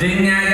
dengan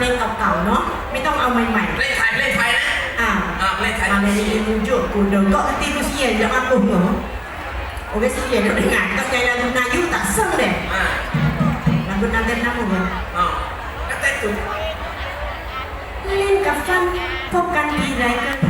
เพลงเก่าๆเนาะไม่ต้องเอาใหม่ๆเล่นไทยเล่นไทยนะอ่าอ่าเล่นไทยมาเลยมึงจุดกูเดินก็ตีกูเซียแล้วมากูเหรอโอ้ยเซียแล้วได้งานตั้งใจแล้วนายุตัดซึ่งเลยอ่าแล้วคุณนั่เต้นน้ำมึงอ่าก็เต้นจุดเล่นกับฟันพบกันทีไรกัน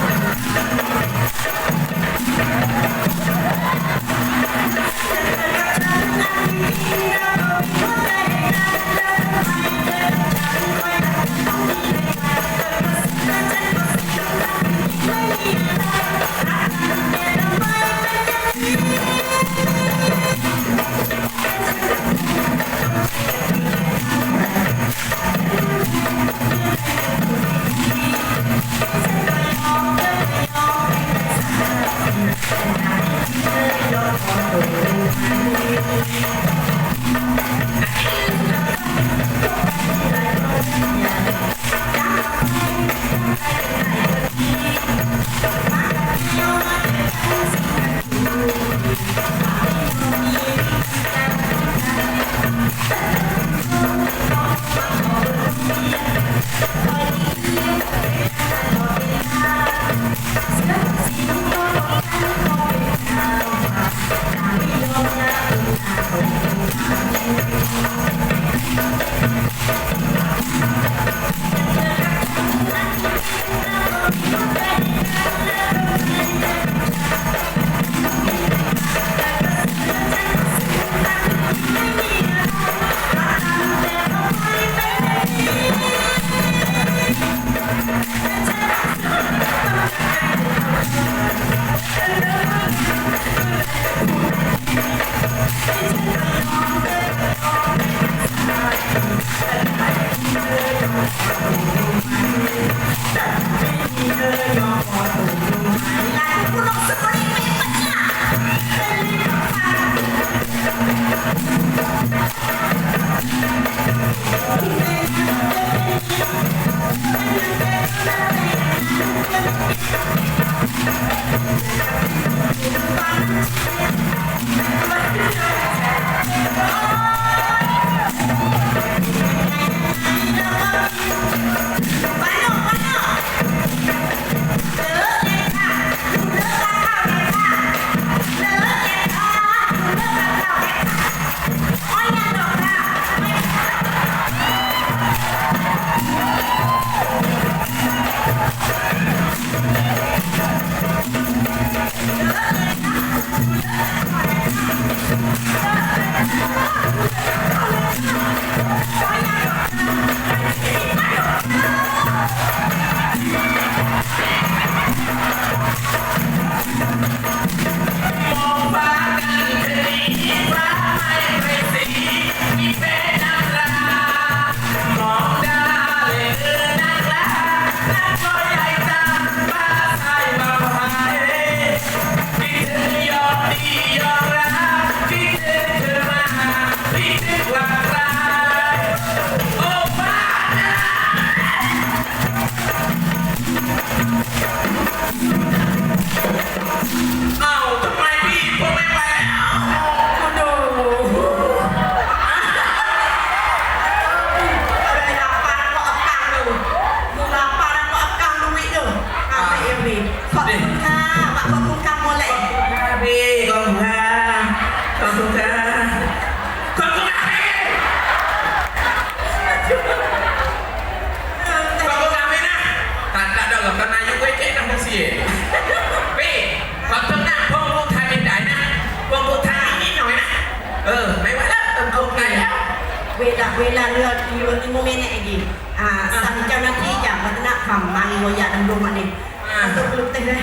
เวลาเวลาเรืออยู่ในโมเมนต์เนี่ยไอ้ดีอ่าสั่งเจ้าหน้าที่จากวัฒนธรรมมาโยยาดำรงมันเองuntuk belum teh deh.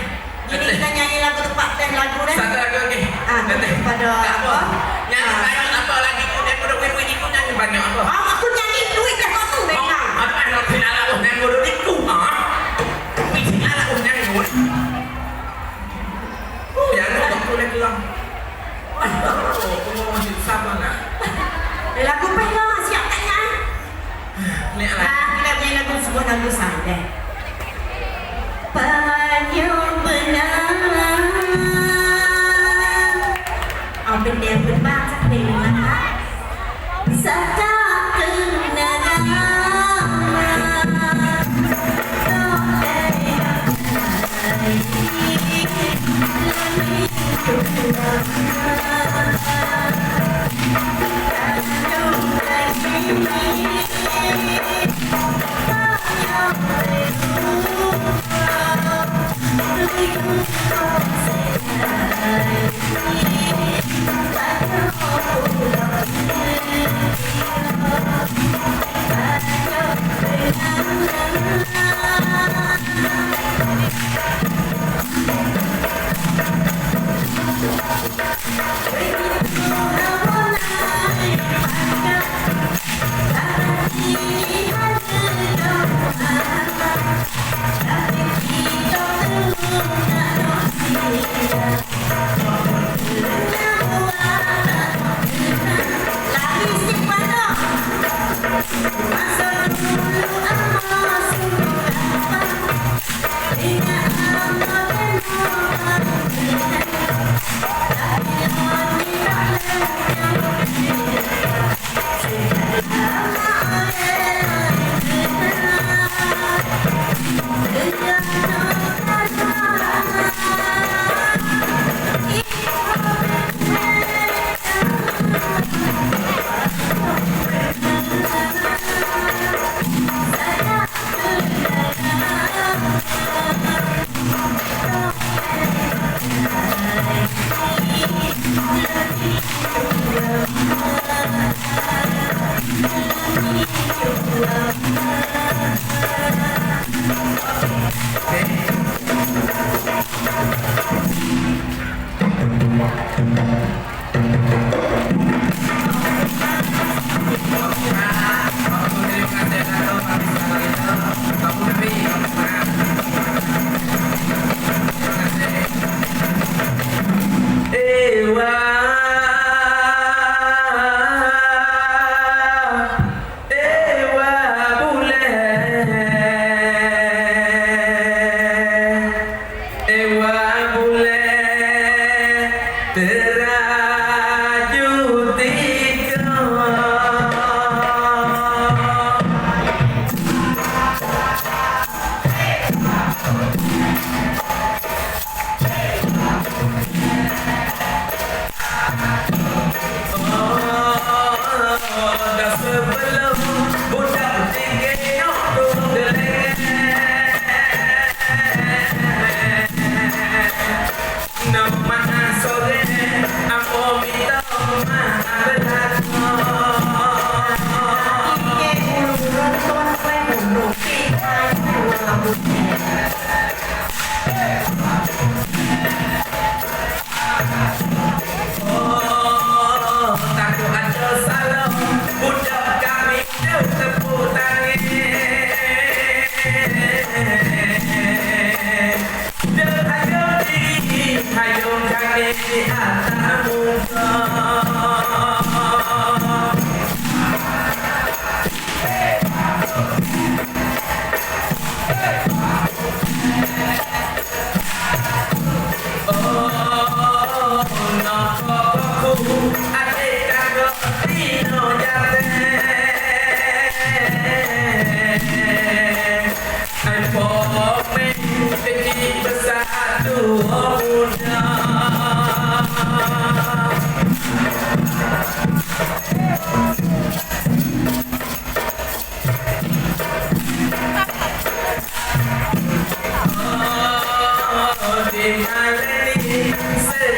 Jadi kita nyanyi lagu tempat teh lagu deh. Satu lagi oke. Ah, Nanti. pada Tak apa? Nyanyi Ah. banyak apa lagi? Kemudian udah win-win ikut nyanyi banyak apa? Oh, aku nyanyi duit dah kau tu Oh, benar. ada anak final lah, oh, nyanyi udah ikut ah. Wih, final lah, oh, nyanyi udah. Oh, ya, lu tak boleh bilang. Oh, kamu masih sama nggak? Ini apa? Ah, kita nyanyi lagu sebuah lagu santai. Panjang benar. เอาเป็นแนวพื้นบ้านสักเพลงนะคะสักกาคืนนามาต้องได้อะไรและไม่ถูกหลั ยัง Thank. 努力，加油！Hallelujah.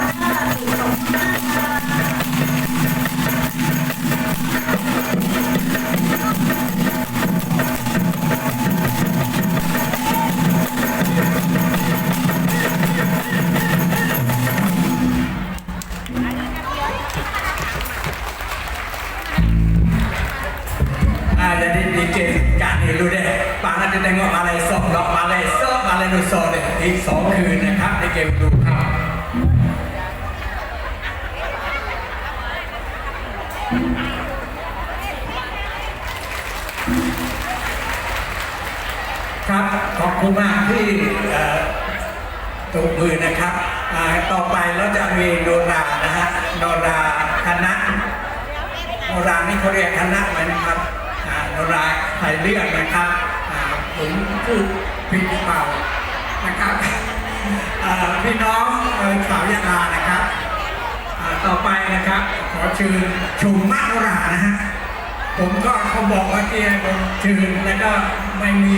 มดูครับครับขอบคุณมากที่เอ่อตบมือนะครับต่อไปเราจะมีโนรานะฮะโนราคณะโนรานี่เขาเรียกคณะไหมนะครับโนราไทยเรื่องนะครับผมพูดผิดหรือเปล่านะครับ พี่น้องสาวยาลานะครับต่อไปนะครับขอเชิญชมมะโนรานะฮะผมก็เขาบอกว่าที่ให้ผมเชิญแล้วก็ไม่มี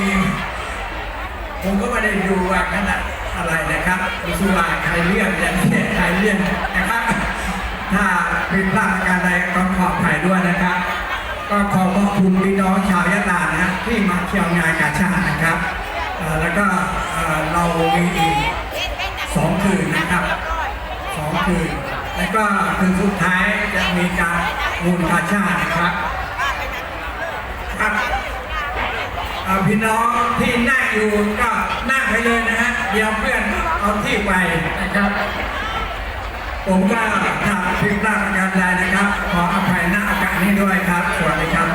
ผมก็ไม่ได้ดูว่าขนาดอะไรนะครับสึกว่าใครเลี่ยงอย่างนี้ใครเลี่ยงนะครับ ถ้าผิดพลาดการใดต้องขออภัยด้วยนะครับ ก็ขอขอบคุณพี่น้องชาวยะลานะที่มาเที่ยวงานกาชาตินะครับแล้วก็เอ่อเรามีอีก สองคืนนะครับสองคืน แล้วก็คืนสุดท้ายจะมีการบุญกาชาตินะครับครับพี่น้องที่นั่งอยู่ก็นั่งไปเลยนะฮะเดี๋ยวเพื่อนเอาที่ไปนะครับ ผมก็ถ้าพิมพ์พลาดประการใดนะครับ ขออภัยณโอากาสนี้ด้วยครับ สวัสดีครับ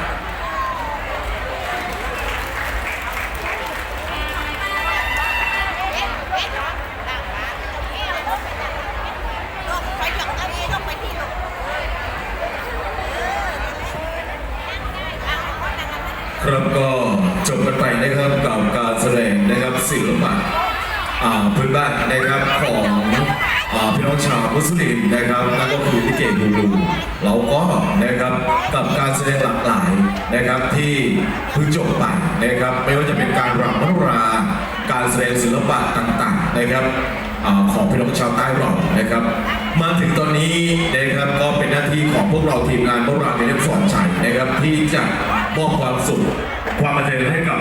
ครับก็จบกันไปนะครับกับการแสดงนะครับศิลปะพื้นบ้านนะครับของอพี่น้องชาวมุสลิมนะครับนั่นก็คือลิเกบูรูเราก็นะครับกับการแสดงหลากหลายนะครับที่เพิ่งจบไปนะครับ ไม่ว่าจะเป็นการรำมโนรา การแสดงศิลปะต่างๆนะครับอของพี่น้องชาวใต้เรานะครับ มาถึงตอนนี้นะครับก็เป็นหน้าที่ของพวกเราทีมงานพวกเราในเรื่องสอนชัยนะครับที่จะ มอบความสุข ความบันเทิงให้กับ